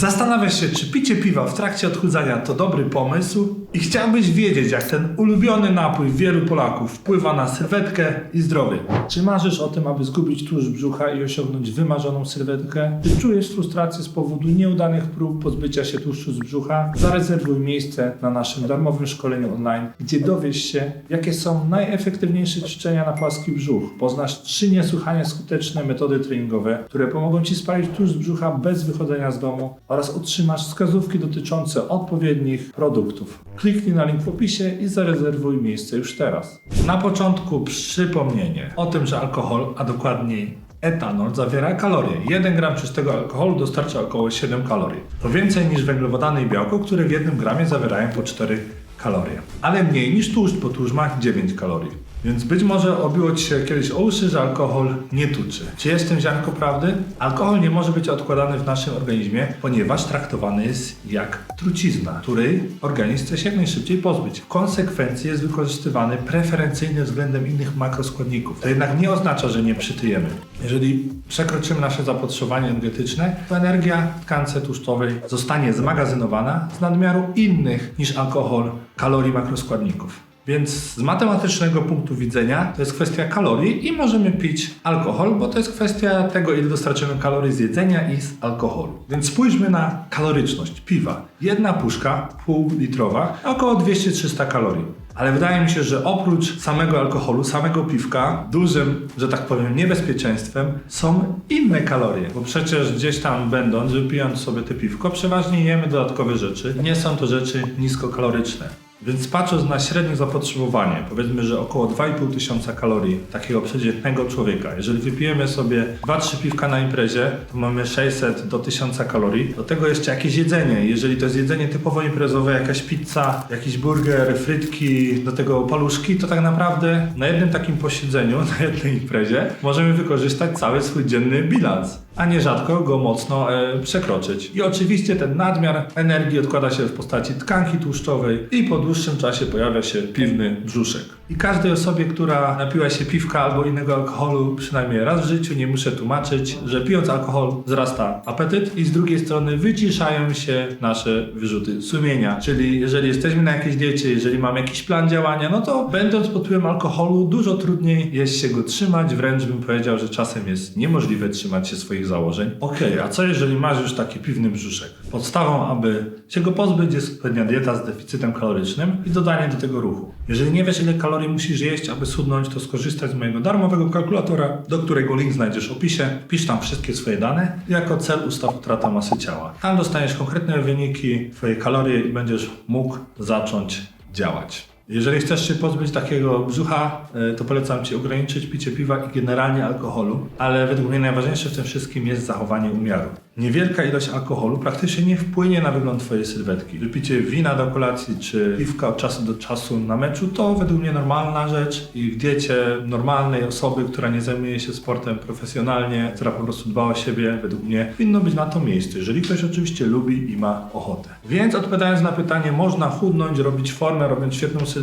Zastanawiasz się, czy picie piwa w trakcie odchudzania to dobry pomysł? I chciałbyś wiedzieć, jak ten ulubiony napój wielu Polaków wpływa na sylwetkę i zdrowie. Czy marzysz o tym, aby zgubić tłuszcz brzucha i osiągnąć wymarzoną sylwetkę? Czy czujesz frustrację z powodu nieudanych prób pozbycia się tłuszczu z brzucha? Zarezerwuj miejsce na naszym darmowym szkoleniu online, gdzie dowiesz się, jakie są najefektywniejsze ćwiczenia na płaski brzuch. Poznasz trzy niesłychanie skuteczne metody treningowe, które pomogą Ci spalić tłuszcz brzucha bez wychodzenia z domu oraz otrzymasz wskazówki dotyczące odpowiednich produktów. Kliknij na link w opisie i zarezerwuj miejsce już teraz. Na początku przypomnienie o tym, że alkohol, a dokładniej etanol, zawiera kalorie. 1 gram czystego alkoholu dostarcza około 7 kalorii. To więcej niż węglowodany i białko, które w jednym gramie zawierają po 4 kalorie. Ale mniej niż tłuszcz, bo tłuszcz ma 9 kalorii. Więc być może obiło Ci się kiedyś o uszy, że alkohol nie tuczy. Czy jest w ziarnko prawdy? Alkohol nie może być odkładany w naszym organizmie, ponieważ traktowany jest jak trucizna, której organizm chce się jak najszybciej pozbyć. W konsekwencji jest wykorzystywany preferencyjnie względem innych makroskładników. To jednak nie oznacza, że nie przytyjemy. Jeżeli przekroczymy nasze zapotrzebowanie energetyczne, to energia w tkance tłuszczowej zostanie zmagazynowana z nadmiaru innych niż alkohol kalorii makroskładników. Więc z matematycznego punktu widzenia to jest kwestia kalorii i możemy pić alkohol, bo to jest kwestia tego, ile dostarczymy kalorii z jedzenia i z alkoholu. Więc spójrzmy na kaloryczność piwa. Jedna puszka półlitrowa około 200-300 kalorii. Ale wydaje mi się, że oprócz samego alkoholu, samego piwka, dużym, że tak powiem, niebezpieczeństwem są inne kalorie. Bo przecież gdzieś tam będąc, wypijając sobie te piwko, przeważnie jemy dodatkowe rzeczy. Nie są to rzeczy niskokaloryczne. Więc patrząc na średnie zapotrzebowanie, powiedzmy, że około 2,5 tysiąca kalorii takiego przeciętnego człowieka, jeżeli wypijemy sobie 2-3 piwka na imprezie, to mamy 600 do 1000 kalorii. Do tego jeszcze jakieś jedzenie. Jeżeli to jest jedzenie typowo imprezowe, jakaś pizza, jakiś burger, frytki, do tego paluszki, to tak naprawdę na jednym takim posiedzeniu, na jednej imprezie możemy wykorzystać cały swój dzienny bilans a nierzadko go mocno e, przekroczyć. I oczywiście ten nadmiar energii odkłada się w postaci tkanki tłuszczowej i po dłuższym czasie pojawia się piwny brzuszek. I każdej osobie, która napiła się piwka albo innego alkoholu przynajmniej raz w życiu, nie muszę tłumaczyć, że pijąc alkohol wzrasta apetyt i z drugiej strony wyciszają się nasze wyrzuty sumienia. Czyli jeżeli jesteśmy na jakiejś diecie, jeżeli mamy jakiś plan działania, no to będąc pod wpływem alkoholu dużo trudniej jest się go trzymać, wręcz bym powiedział, że czasem jest niemożliwe trzymać się swoich założeń. Okej, a co jeżeli masz już taki piwny brzuszek? Podstawą, aby się go pozbyć jest odpowiednia dieta z deficytem kalorycznym i dodanie do tego ruchu. Jeżeli nie wiesz ile kalorii musisz jeść, aby schudnąć, to skorzystaj z mojego darmowego kalkulatora, do którego link znajdziesz w opisie. Wpisz tam wszystkie swoje dane. Jako cel ustaw utrata masy ciała. Tam dostaniesz konkretne wyniki, twoje kalorie i będziesz mógł zacząć działać. Jeżeli chcesz się pozbyć takiego brzucha, y, to polecam Ci ograniczyć picie piwa i generalnie alkoholu, ale według mnie najważniejsze w tym wszystkim jest zachowanie umiaru. Niewielka ilość alkoholu praktycznie nie wpłynie na wygląd Twojej sylwetki. Wypicie wina do kolacji czy piwka od czasu do czasu na meczu to według mnie normalna rzecz i w diecie normalnej osoby, która nie zajmuje się sportem profesjonalnie, która po prostu dba o siebie, według mnie powinno być na to miejsce, jeżeli ktoś oczywiście lubi i ma ochotę. Więc odpowiadając na pytanie, można chudnąć, robić formę, robiąc świetną sylwetkę,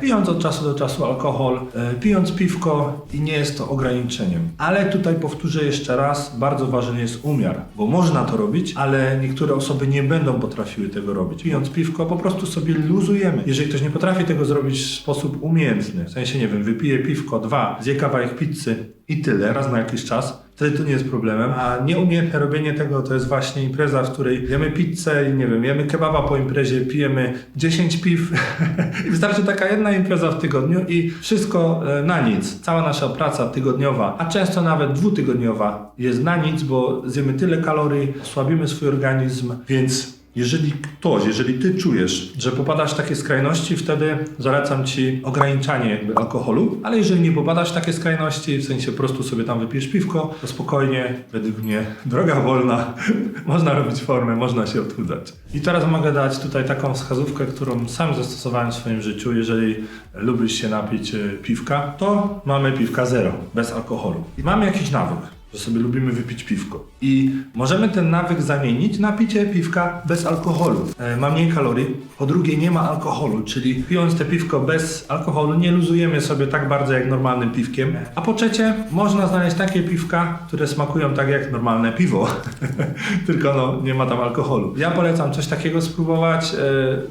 pijąc od czasu do czasu alkohol, e, pijąc piwko i nie jest to ograniczeniem. Ale tutaj powtórzę jeszcze raz, bardzo ważny jest umiar, bo można to robić, ale niektóre osoby nie będą potrafiły tego robić. Pijąc piwko, po prostu sobie luzujemy. Jeżeli ktoś nie potrafi tego zrobić w sposób umiejętny, w sensie, nie wiem, wypije piwko, dwa, zje kawałek pizzy i tyle, raz na jakiś czas, wtedy to nie jest problemem. A nieumiejętne robienie tego to jest właśnie impreza, w której jemy pizzę i nie wiem, jemy kebaba po imprezie, pijemy 10 piw i wystarczy taka jedna impreza w tygodniu i wszystko e, na nic. Cała nasza praca tygodniowa, a często nawet dwutygodniowa jest na nic, bo zjemy tyle kalorii, osłabimy swój organizm, więc jeżeli ktoś, jeżeli ty czujesz, że popadasz w takie skrajności, wtedy zalecam ci ograniczanie alkoholu, ale jeżeli nie popadasz w takie skrajności, w sensie po prostu sobie tam wypijesz piwko, to spokojnie, według mnie droga wolna, można robić formę, można się odchudzać. I teraz mogę dać tutaj taką wskazówkę, którą sam zastosowałem w swoim życiu. Jeżeli lubisz się napić e, piwka, to mamy piwka zero, bez alkoholu. I mamy jakiś nawyk że sobie lubimy wypić piwko. I możemy ten nawyk zamienić na picie piwka bez alkoholu. E, ma mniej kalorii, po drugie nie ma alkoholu, czyli pijąc te piwko bez alkoholu nie luzujemy sobie tak bardzo jak normalnym piwkiem. A po trzecie, można znaleźć takie piwka, które smakują tak jak normalne piwo, tylko no, nie ma tam alkoholu. Ja polecam coś takiego spróbować. E,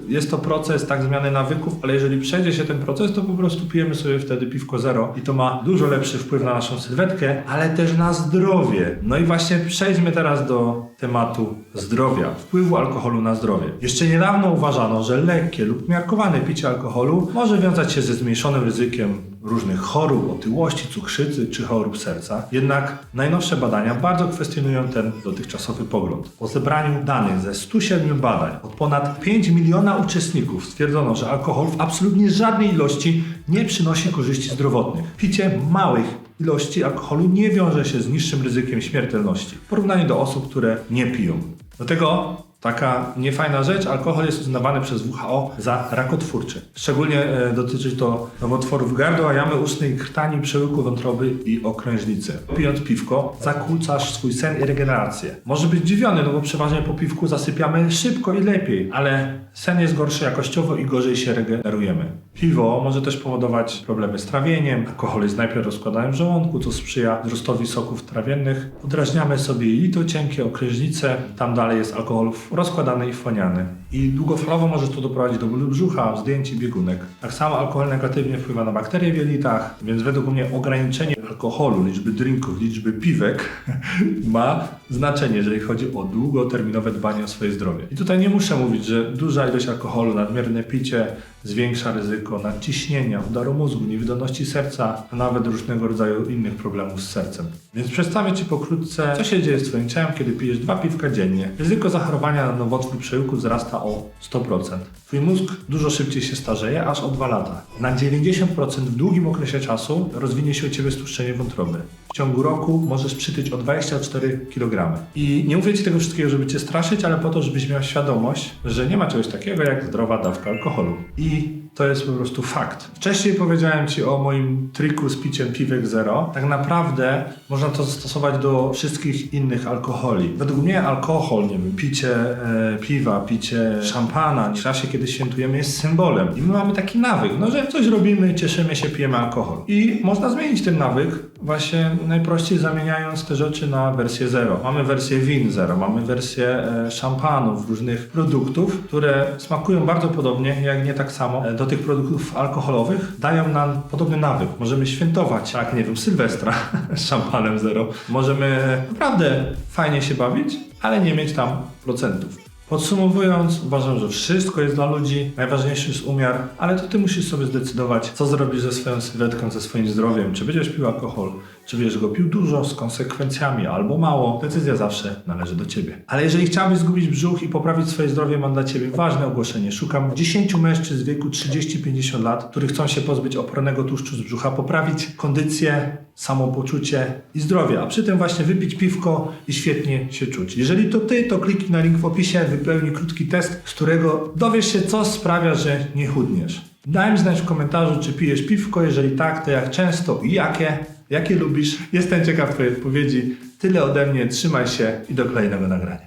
Jest to proces tak zmiany nawyków, ale jeżeli przejdzie się ten proces, to po prostu pijemy sobie wtedy piwko zero i to ma dużo lepszy wpływ na naszą sylwetkę, ale też na zdrowie. No i właśnie przejdźmy teraz do tematu zdrowia, wpływu alkoholu na zdrowie. Jeszcze niedawno uważano, że lekkie lub miarkowane picie alkoholu może wiązać się ze zmniejszonym ryzykiem różnych chorób, otyłości, cukrzycy czy chorób serca. Jednak najnowsze badania bardzo kwestionują ten dotychczasowy pogląd. Po zebraniu danych ze 107 badań od ponad 5 miliona uczestników stwierdzono, że alkohol w absolutnie żadnej ilości nie przynosi korzyści zdrowotnych. Picie małych ilości alkoholu nie wiąże się z niższym ryzykiem śmiertelności w porównaniu do osób, które nie piją. Do tego taka niefajna rzecz, alkohol jest uznawany przez WHO za rakotwórczy. Szczególnie e, dotyczy to nowotworów gardła, jamy ustnej, krtani, przełyku wątroby i okrężnicy. Pijąc piwko, zakłócasz swój sen i regenerację. Może być dziwiony, no bo przeważnie po piwku zasypiamy szybko i lepiej, ale sen jest gorszy jakościowo i gorzej się regenerujemy. Piwo może też powodować problemy z trawieniem. Alkohol jest najpierw rozkładany w żołądku, co sprzyja wzrostowi soków trawiennych. Udrażniamy sobie jelito cienkie. Tam dalej jest alkohol rozkładany i wchłaniany. I długofalowo może to doprowadzić do bólu brzucha, zdjęć i biegunek. Tak samo alkohol negatywnie wpływa na bakterie w jelitach, więc według mnie ograniczenie alkoholu, liczby drinków, liczby piwek ma znaczenie, jeżeli chodzi o długoterminowe dbanie o swoje zdrowie. I tutaj nie muszę mówić, że duża ilość alkoholu, nadmierne picie zwiększa ryzyko nadciśnienia, udaru mózgu, niewydolności serca, a nawet różnego rodzaju innych problemów z sercem. Więc przedstawię Ci pokrótce, co się dzieje z Twoim ciałem, kiedy pijesz dwa piwka dziennie. Ryzyko zachorowania na nowotwór przełyku wzrasta o 100%. Twój mózg dużo szybciej się starzeje, aż o 2 lata. Na 90% w długim okresie czasu rozwinie się u Ciebie stłuszczenie wątroby. W ciągu roku możesz przytyć o 24 kg. I nie mówię Ci tego wszystkiego, żeby Cię straszyć, ale po to, żebyś miał świadomość, że nie ma czegoś takiego jak zdrowa dawka alkoholu. I see to jest po prostu fakt. Wcześniej powiedziałem Ci o moim triku z piciem piwek zero. Tak naprawdę można to zastosować do wszystkich innych alkoholi. Według mnie alkohol, nie wiem, picie e, piwa, picie szampana, w czasie kiedy świętujemy jest symbolem. I my mamy taki nawyk, no że coś robimy, cieszymy się, pijemy alkohol. I można zmienić ten nawyk właśnie najprościej zamieniając te rzeczy na wersję zero. Mamy wersję win zero, mamy wersję e, szampanów, różnych produktów, które smakują bardzo podobnie, jak nie tak samo e, do tych produktów alkoholowych. Dają nam podobny nawyk. Możemy świętować, tak nie wiem, Sylwestra z szampanem zero. Możemy naprawdę fajnie się bawić, ale nie mieć tam procentów. Podsumowując, uważam, że wszystko jest dla ludzi, najważniejszy jest umiar, ale to ty musisz sobie zdecydować, co zrobisz ze swoją sylwetką, ze swoim zdrowiem, czy będziesz pił alkohol, czy będziesz go pił dużo, z konsekwencjami, albo mało. Decyzja zawsze należy do ciebie. Ale jeżeli chciałbyś zgubić brzuch i poprawić swoje zdrowie, mam dla ciebie ważne ogłoszenie. Szukam 10 mężczyzn w wieku 30-50 lat, którzy chcą się pozbyć opornego tłuszczu z brzucha, poprawić kondycję, samopoczucie i zdrowie, a przy tym właśnie wypić piwko i świetnie się czuć. Jeżeli to ty, to kliknij na link w opisie, wypełnij krótki test, z którego dowiesz się, co sprawia, że nie chudniesz. Daj mi znać w komentarzu, czy pijesz piwko, jeżeli tak, to jak często i jakie, jakie lubisz. Jestem ciekaw twojej odpowiedzi. Tyle ode mnie, trzymaj się i do kolejnego nagrania.